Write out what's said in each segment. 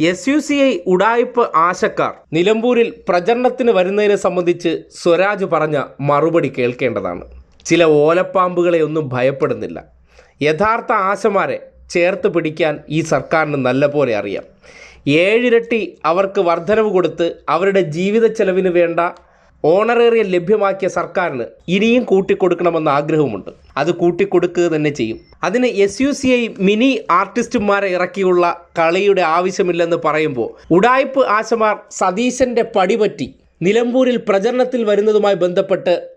S U C I ഉടായ്പ് ആശക്കാർ നിലമ്പൂരിൽ പ്രചരണത്തിന് വരുന്നതിനെ സംബന്ധിച്ച് സ്വരാജ് പറഞ്ഞ മറുപടി കേൾക്കേണ്ടതാണ്. ചില ഓലപ്പാമ്പുകളെ ഒന്നും ഭയപ്പെടുന്നില്ല. യഥാർത്ഥ ആശമാരെ ചേർത്ത് പിടിക്കാൻ ഈ സർക്കാരിന് നല്ല പോലെ അറിയാം. ഏഴിരട്ടി അവർക്ക് വർധനവ് കൊടുത്ത് അവരുടെ ജീവിത ചെലവിന് വേണ്ട ഓണറേറിയം ലഭ്യമാക്കിയ സർക്കാരിന് ഇനിയും കൂട്ടിക്കൊടുക്കണമെന്ന ആഗ്രഹമുണ്ട് അത് കൂട്ടിക്കൊടുക്കുക തന്നെ ചെയ്യും. അതിന് S U C I mini ആർട്ടിസ്റ്റുമാരെ ഇറക്കിയുള്ള കളിയുടെ ആവശ്യമില്ലെന്ന് പറയുമ്പോൾ ഉടായ്പ് ആശമാർ സതീശന്റെ പടിപറ്റി നിലമ്പൂരിൽ പ്രചരണത്തിൽ വരുന്നതുമായി ബന്ധപ്പെട്ട്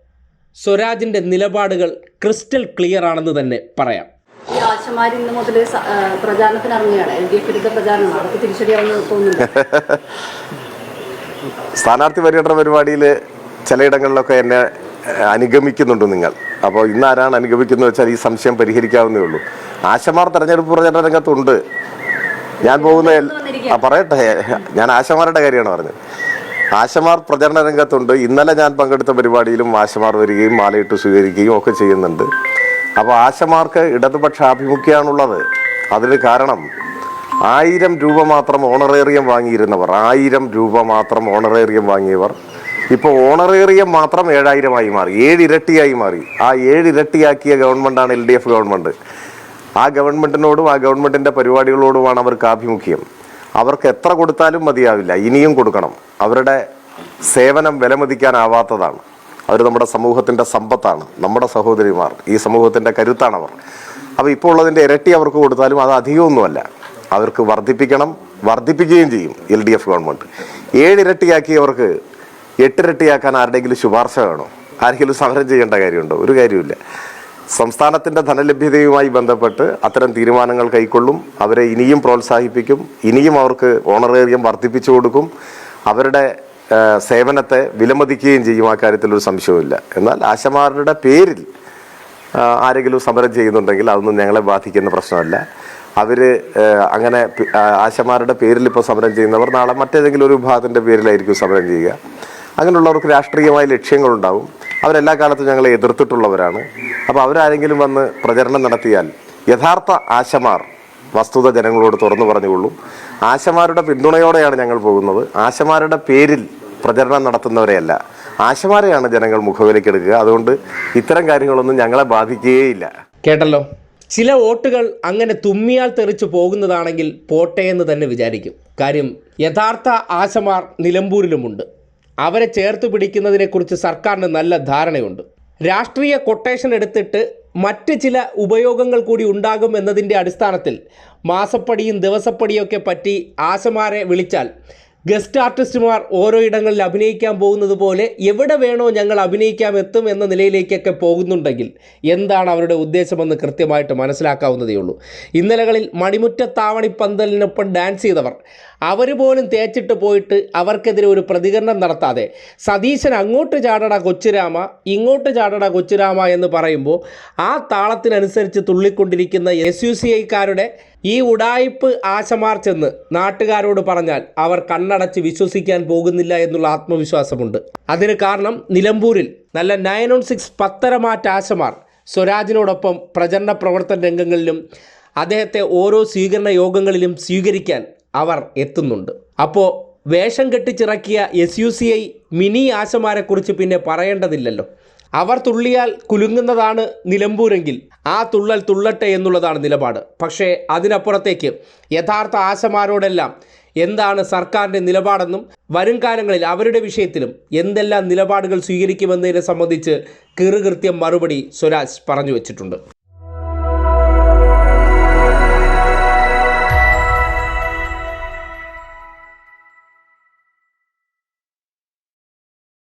സ്വരാജിന്റെ നിലപാടുകൾ ക്രിസ്റ്റൽ ക്ലിയർ ആണെന്ന് തന്നെ പറയാം. ഈ ആശമാർ ഇന്ന് മുതൽ പ്രചാരണത്തിന് ഇറങ്ങുകയാണ് എൽ ഡി എഫ് വിരുദ്ധ പ്രചാരണമാണ്. അവർക്ക് തിരിച്ചടിയാവുന്ന തോന്നുന്നു. സ്ഥാനാർത്ഥി പര്യടന പരിപാടിയിൽ ചിലയിടങ്ങളിലൊക്കെ എന്നെ അനുഗമിക്കുന്നുണ്ട് നിങ്ങൾ. അപ്പോൾ ഇന്ന് ആരാണ് അനുഗമിക്കുന്നത് വെച്ചാൽ ഈ സംശയം പരിഹരിക്കാവുന്നേ ഉള്ളൂ. ആശമാർ തെരഞ്ഞെടുപ്പ് പ്രചരണ രംഗത്തുണ്ട് ഞാൻ പോകുന്ന ആ പറയട്ടെ. ഞാൻ ആശമാരുടെ കാര്യമാണ് പറഞ്ഞത്. ആശമാർ പ്രചരണ രംഗത്തുണ്ട് ഇന്നലെ ഞാൻ പങ്കെടുത്ത പരിപാടിയിലും ആശമാർ വരികയും മാലയിട്ട് സ്വീകരിക്കുകയും ഒക്കെ ചെയ്യുന്നുണ്ട്. അപ്പോൾ ആശമാർക്ക് ഇടതുപക്ഷ ആഭിമുഖ്യമാണുള്ളത് അതിന് കാരണം ആയിരം രൂപ മാത്രം ഓണറേറിയം വാങ്ങിയിരുന്നവർ ആയിരം രൂപ മാത്രം ഓണറേറിയം വാങ്ങിയവർ ഇപ്പോൾ ഓണറേറിയം മാത്രം ഏഴായിരമായി മാറി ഏഴിരട്ടിയായി മാറി. ആ ഏഴിരട്ടിയാക്കിയ ഗവൺമെന്റാണ് എൽ ഡി എഫ് ഗവൺമെന്റ് ആ ഗവൺമെന്റിനോടും ആ ഗവൺമെന്റിന്റെ പരിപാടികളോടുമാണ് അവർക്ക് ആഭിമുഖ്യം. അവർക്ക് എത്ര കൊടുത്താലും മതിയാവില്ല ഇനിയും കൊടുക്കണം. അവരുടെ സേവനം വിലമതിക്കാനാവാത്തതാണ്. അവർ നമ്മുടെ സമൂഹത്തിന്റെ സമ്പത്താണ് നമ്മുടെ സഹോദരിമാർ ഈ സമൂഹത്തിന്റെ അവർ അപ്പോൾ ഇപ്പോൾ ഉള്ളതിന്റെ ഇരട്ടി അവർക്ക് കൊടുത്താലും അത് അധികമൊന്നുമല്ല. അവർക്ക് വർദ്ധിപ്പിക്കണം വർദ്ധിപ്പിക്കുകയും ചെയ്യും എൽ ഡി എഫ് ഗവൺമെന്റ് ഏഴിരട്ടിയാക്കിയവർക്ക് എട്ടിരട്ടിയാക്കാൻ ആരുടെയെങ്കിലും ശുപാർശ വേണോ? ആരെങ്കിലും സമരം ചെയ്യേണ്ട കാര്യമുണ്ടോ? ഒരു കാര്യമില്ല സംസ്ഥാനത്തിന്റെ ധനലഭ്യതയുമായി ബന്ധപ്പെട്ട് അത്തരം തീരുമാനങ്ങൾ കൈക്കൊള്ളും. അവരെ ഇനിയും പ്രോത്സാഹിപ്പിക്കും. ഇനിയും അവർക്ക് ഓണറേറിയം വർദ്ധിപ്പിച്ചു കൊടുക്കും. അവരുടെ സേവനത്തെ വിലമതിക്കുകയും ചെയ്യും. ആ ഒരു സംശയവുമില്ല. എന്നാൽ ആശമാരുടെ പേരിൽ ആരെങ്കിലും സമരം ചെയ്യുന്നുണ്ടെങ്കിൽ അതൊന്നും ഞങ്ങളെ ബാധിക്കുന്ന പ്രശ്നമല്ല. അവർ അങ്ങനെ ആശമാരുടെ പേരിൽ ഇപ്പോൾ സമരം ചെയ്യുന്നവർ നാളെ മറ്റേതെങ്കിലും ഒരു വിഭാഗത്തിന്റെ പേരിലായിരിക്കും സമരം ചെയ്യുക. അങ്ങനെയുള്ളവർക്ക് രാഷ്ട്രീയമായ ലക്ഷ്യങ്ങളുണ്ടാവും. അവരെല്ലാ കാലത്തും ഞങ്ങളെ എതിർത്തിട്ടുള്ളവരാണ്. അപ്പോൾ അവരാരെങ്കിലും വന്ന് പ്രചരണം നടത്തിയാൽ യഥാർത്ഥ ആശമാർ വസ്തുത ജനങ്ങളോട് തുറന്നു പറഞ്ഞുകൊള്ളും. ആശമാരുടെ പിന്തുണയോടെയാണ് ഞങ്ങൾ പോകുന്നത്. ആശമാരുടെ പേരിൽ പ്രചരണം നടത്തുന്നവരെയല്ല. ആശമാരെയാണ് ജനങ്ങൾ മുഖവിലക്കെടുക്കുക അതുകൊണ്ട് ഇത്തരം കാര്യങ്ങളൊന്നും ഞങ്ങളെ ബാധിക്കുകയില്ല. കേട്ടല്ലോ? ചില വോട്ടുകൾ അങ്ങനെ തുമ്മിയാൽ തെറിച്ചു പോകുന്നതാണെങ്കിൽ പോട്ടെ എന്ന് തന്നെ വിചാരിക്കും. കാര്യം യഥാർത്ഥ ആശമാർ നിലമ്പൂരിലുമുണ്ട്. അവരെ ചേർത്ത് പിടിക്കുന്നതിനെക്കുറിച്ച് സർക്കാരിന് നല്ല ധാരണയുണ്ട്. രാഷ്ട്രീയ കൊട്ടേഷൻ എടുത്തിട്ട് മറ്റ് ചില ഉപയോഗങ്ങൾ കൂടി ഉണ്ടാകും എന്നതിന്റെ അടിസ്ഥാനത്തിൽ മാസപ്പടിയും ദിവസപ്പടിയൊക്കെ പറ്റി ആശമാരെ വിളിച്ചാൽ ഗസ്റ്റ് ആർട്ടിസ്റ്റുമാർ ഓരോ ഇടങ്ങളിൽ അഭിനയിക്കാൻ പോകുന്നത് പോലെ എവിടെ വേണോ ഞങ്ങൾ അഭിനയിക്കാൻ എത്തും എന്ന നിലയിലേക്കൊക്കെ പോകുന്നുണ്ടെങ്കിൽ എന്താണ് അവരുടെ ഉദ്ദേശമെന്ന് കൃത്യമായിട്ട് മനസ്സിലാക്കാവുന്നതേ ഉള്ളൂ ഇന്നലകളിൽ മണിമുറ്റത്താവണി പന്തലിനൊപ്പം ഡാൻസ് ചെയ്തവർ അവർ പോലും തേച്ചിട്ട് പോയിട്ട് അവർക്കെതിരെ ഒരു പ്രതികരണം നടത്താതെ സതീശൻ അങ്ങോട്ട് ചാടട കൊച്ചുരാമ ഇങ്ങോട്ട് ചാടട കൊച്ചുരാമ എന്ന് പറയുമ്പോൾ ആ താളത്തിനനുസരിച്ച് തുള്ളിക്കൊണ്ടിരിക്കുന്ന എസ് യു സി ഐക്കാരുടെ ഈ ഉടായിപ്പ് ആശമാർ ചെന്ന് നാട്ടുകാരോട് പറഞ്ഞാൽ അവർ കണ്ണടച്ച് വിശ്വസിക്കാൻ പോകുന്നില്ല എന്നുള്ള ആത്മവിശ്വാസമുണ്ട്. അതിന് കാരണം നിലമ്പൂരിൽ നല്ല നയൻ ഓൺ സിക്സ് പത്തരമാറ്റ ആശമാർ സ്വരാജിനോടൊപ്പം പ്രചരണ പ്രവർത്തന രംഗങ്ങളിലും അദ്ദേഹത്തെ ഓരോ സ്വീകരണ യോഗങ്ങളിലും സ്വീകരിക്കാൻ അവർ എത്തുന്നുണ്ട്. അപ്പോൾ വേഷം കെട്ടിച്ചിറക്കിയ S U C I mini ആശമാരെക്കുറിച്ച് പിന്നെ പറയേണ്ടതില്ലല്ലോ. അവർ തുള്ളിയാൽ കുലുങ്ങുന്നതാണ് നിലമ്പൂരെങ്കിൽ ആ തുള്ളൽ തുള്ളട്ടെ എന്നുള്ളതാണ് നിലപാട്. പക്ഷേ അതിനപ്പുറത്തേക്ക് യഥാർത്ഥ ആശമാരോടെല്ലാം എന്താണ് സർക്കാരിന്റെ നിലപാടെന്നും വരും കാലങ്ങളിൽ അവരുടെ വിഷയത്തിലും എന്തെല്ലാം നിലപാടുകൾ സ്വീകരിക്കുമെന്നതിനെ സംബന്ധിച്ച് കീറുകൃത്യം മറുപടി സ്വരാജ് പറഞ്ഞു വച്ചിട്ടുണ്ട്.